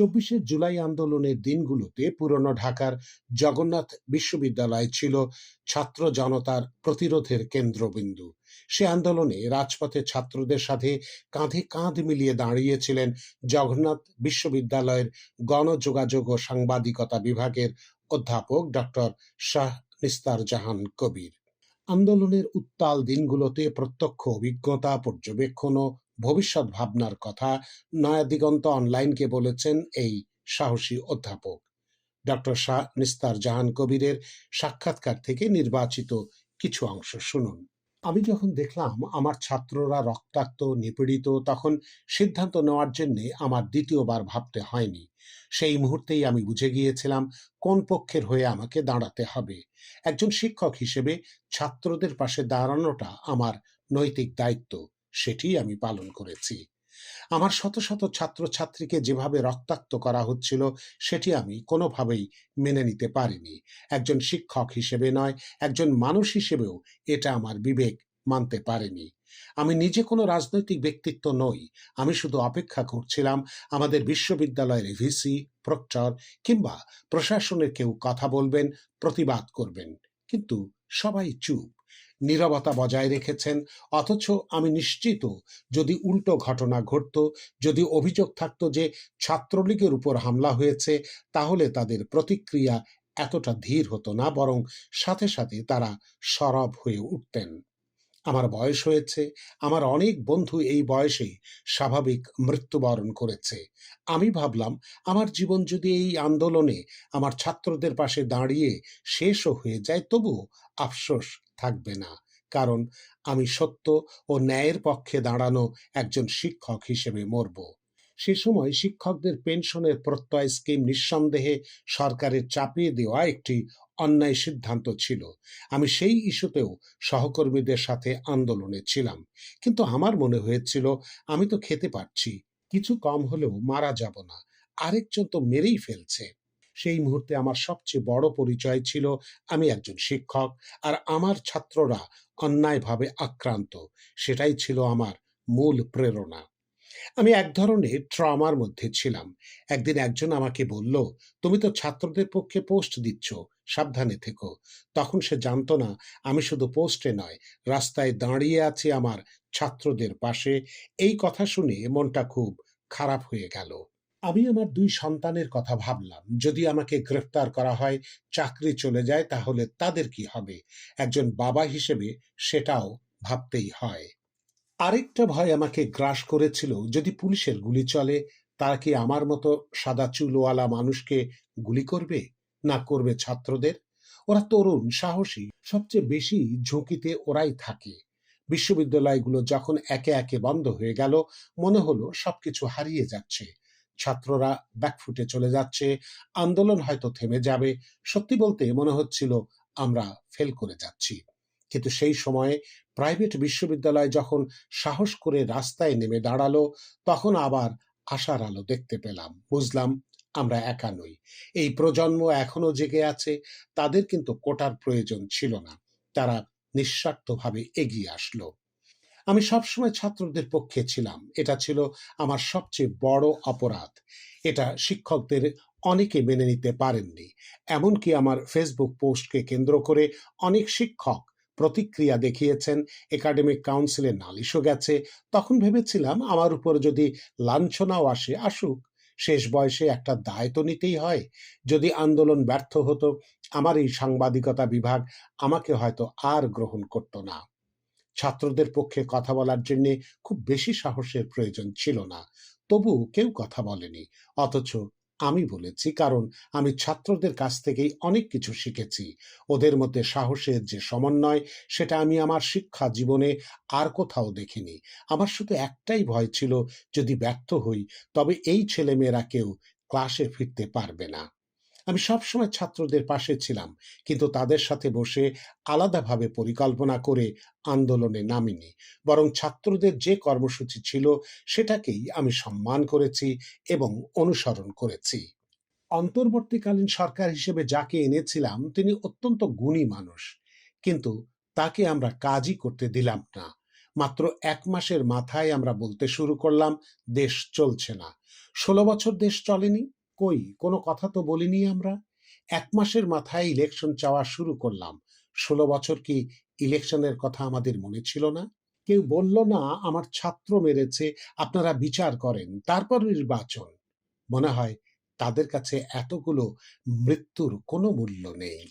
চব্বিশে জুলাই আন্দোলনের দিনগুলোতে পুরনো ঢাকার জগন্নাথ বিশ্ববিদ্যালয় ছিল ছাত্র জনতার প্রতিরোধের কেন্দ্রবিন্দু। সে আন্দোলনে রাজপথে ছাত্রদের সাথে কাঁধে কাঁধ মিলিয়ে দাঁড়িয়েছিলেন জগন্নাথ বিশ্ববিদ্যালয়ের গণযোগাযোগ ও সাংবাদিকতা বিভাগের অধ্যাপক ডক্টর শাহ নিস্তার জাহান কবির। আন্দোলনের উত্তাল দিনগুলোতে প্রত্যক্ষ অভিজ্ঞতা, পর্যবেক্ষণ ও ভবিষ্যৎ ভাবনার কথা নয়াদিগন্ত অনলাইনকে বলেছেন এই সাহসী অধ্যাপক। ডক্টর শাহ নিস্তার জাহান কবিরের সাক্ষাৎকার থেকে নির্বাচিত কিছু অংশ শুনুন। আমি যখন দেখলাম আমার ছাত্ররা রক্তাক্ত, নিপীড়িত, তখন সিদ্ধান্ত নেওয়ার জন্য আমার দ্বিতীয়বার ভাবতে হয়নি। সেই মুহূর্তেই আমি বুঝে গিয়েছিলাম কোন পক্ষের হয়ে আমাকে দাঁড়াতে হবে। একজন শিক্ষক হিসেবে ছাত্রদের পাশে দাঁড়ানোটা আমার নৈতিক দায়িত্ব। সেটি আমি পালন করেছি। আমার শত শত ছাত্রছাত্রীকে যেভাবে রক্তাক্ত করা হচ্ছিল, সেটি আমি কোনোভাবেই মেনে নিতে পারিনি। একজন শিক্ষক হিসেবে নয়, একজন মানুষ হিসেবেও এটা আমার বিবেক মানতে পারেনি। আমি নিজে কোনো রাজনৈতিক ব্যক্তিত্ব নই। আমি শুধু অপেক্ষা করছিলাম, আমাদের বিশ্ববিদ্যালয়ের ভিসি, প্রক্টর কিংবা প্রশাসনের কেউ কথা বলবেন, প্রতিবাদ করবেন। কিন্তু সবাই চুপ। নিরবতা বজায় রেখেছেন, অথচ আমি নিশ্চিত যদি উল্টো ঘটনা ঘটত, যদি অভিযোগ থাকত যে ছাত্রলীগের উপর হামলা হয়েছে, তাহলে তাদের প্রতিক্রিয়া এতটা ধীর হতো না, বরং সাথে সাথে তারা সরব হয়ে উঠতেন। আমার বয়স হয়েছে, আমার অনেক বন্ধু এই বয়সেই স্বাভাবিক মৃত্যুবরণ করেছে। আমি ভাবলাম, আমার জীবন যদি এই আন্দোলনে আমার ছাত্রদের পাশে দাঁড়িয়ে শেষও হয়ে যায়, তবুও আফসোস থাকবে না। কারণ আমি সত্য ও ন্যায়ের পক্ষে দাঁড়ানো একজন শিক্ষক হিসেবে মরব। সে সময় শিক্ষকদের পেনশনের প্রত্যয় স্কিম নিঃসন্দেহে সরকারের চাপিয়ে দেওয়া একটি অন্যায় সিদ্ধান্ত ছিল। আমি সেই ইস্যুতেও সহকর্মীদের সাথে আন্দোলনে ছিলাম। কিন্তু আমার মনে হয়েছিল, আমি তো খেতে পারছি। কিছু কম হলেও মারা যাব না। আরেকজন তো মেরেই ফেলছে। সেই মুহূর্তে আমার সবচেয়ে বড় পরিচয় ছিল আমি একজন শিক্ষক আর আমার ছাত্ররা অন্যায়ভাবে আক্রান্ত। সেটাই ছিল আমার মূল প্রেরণা। আমি এক ধরনের ট্রমার মধ্যে ছিলাম। একদিন একজন আমাকে বলল, তুমি তো ছাত্রদের পক্ষে পোস্ট দিচ্ছ, সাবধানে থেকো। তখন সে জানতো না, আমি শুধু পোস্টে নয়, রাস্তায় দাঁড়িয়ে আছি আমার ছাত্রদের পাশে। এই কথা শুনে মনটা খুব খারাপ হয়ে গেল। আমি আমার দুই সন্তানের কথা ভাবলাম, যদি আমাকে গ্রেফতার করা হয়, চাকরি চলে যায়, তাহলে তাদের কি হবে? একজন বাবা হিসেবে সেটাও ভাবতেই হয়। আরেকটা ভয় আমাকে গ্রাস করেছিল, যদি পুলিশের গুলি চলে, তারা কি আমার মতো সাদা চুলওয়ালা মানুষকে গুলি করবে? না করবে ছাত্রদের? ওরা তরুণ, সাহসী, সবচেয়ে বেশি ঝুঁকিতে ওরাই থাকে। বিশ্ববিদ্যালয়গুলো যখন একে একে বন্ধ হয়ে গেল, মনে হলো সবকিছু হারিয়ে যাচ্ছে। ছাত্ররা ব্যাকফুটে চলে যাচ্ছে, আন্দোলন হয়তো থেমে যাবে, সত্যি বলতে মনে হচ্ছিল আমরা ফেল করে যাচ্ছি। কিন্তু সেই সময়ে প্রাইভেট বিশ্ববিদ্যালয় যখন সাহস করে রাস্তায় নেমে দাঁড়াল, তখন আবার আশার আলো দেখতে পেলাম। বুঝলাম, আমরা একা নই। এই প্রজন্ম এখনও জেগে আছে, তাদের কিন্তু কোটার প্রয়োজন ছিল না। তারা নিঃস্বার্থভাবে এগিয়ে আসলো। আমি সবসময় ছাত্রদের পক্ষে ছিলাম। এটা ছিল আমার সবচেয়ে বড় অপরাধ। এটা শিক্ষকদের অনেকে মেনে নিতে পারেননি। এমনকি আমার ফেসবুক পোস্টকে কেন্দ্র করে অনেক শিক্ষক প্রতিক্রিয়া দেখিয়েছেন। একাডেমিক কাউন্সিলের নালিশও গেছে। তখন ভেবেছিলাম, আমার উপর যদি লাঞ্ছনাও আসে, আসুক। শেষ বয়সে একটা দায় তো নিতেই হয়। যদি আন্দোলন ব্যর্থ হতো, আমার এই সাংবাদিকতা বিভাগ আমাকে হয়তো আর গ্রহণ করত না। ছাত্রদের পক্ষে কথা বলার জন্য খুব বেশি সাহসের প্রয়োজন ছিল না। তবু কেউ কথা বলেনি। অথচ আমি বলেছি, কারণ আমি ছাত্রদের কাছ থেকেই অনেক কিছু শিখেছি। ওদের মধ্যে সাহসের যে সমন্বয়, সেটা আমি আমার শিক্ষা জীবনে আর কোথাও দেখিনি। আমার শুধু একটাই ভয় ছিল, যদি ব্যর্থ হই, তবে এই ছেলেমেয়েরা কেউ ক্লাসে ফিরতে পারবে না। আমি সবসময় ছাত্রদের পাশে ছিলাম, কিন্তু তাদের সাথে বসে আলাদাভাবে পরিকল্পনা করে আন্দোলনে নামিনি। বরং ছাত্রদের যে কর্মসূচি ছিল, সেটাকেই আমি সম্মান করেছি এবং অনুসরণ করেছি। অন্তর্বর্তীকালীন সরকার হিসেবে যাকে এনেছিলাম, তিনি অত্যন্ত গুণী মানুষ। কিন্তু তাকে আমরা কাজই করতে দিলাম না। মাত্র এক মাসের মাথায় আমরা বলতে শুরু করলাম, দেশ চলছে না। ষোলো বছর দেশ চলেনি কই? কোনো কথা তো বলিনি আমরা। এক মাসের মাথায় ইলেকশন চাওয়া শুরু করলাম। ষোলো বছর কি ইলেকশনের কথা আমাদের মনে ছিল না? কেউ বলল, না, আমার ছাত্র মেরেছে, আপনারা বিচার করেন, তারপর নির্বাচন। মনে হয় তাদের কাছে এতগুলো মৃত্যুর কোনো মূল্য নেই।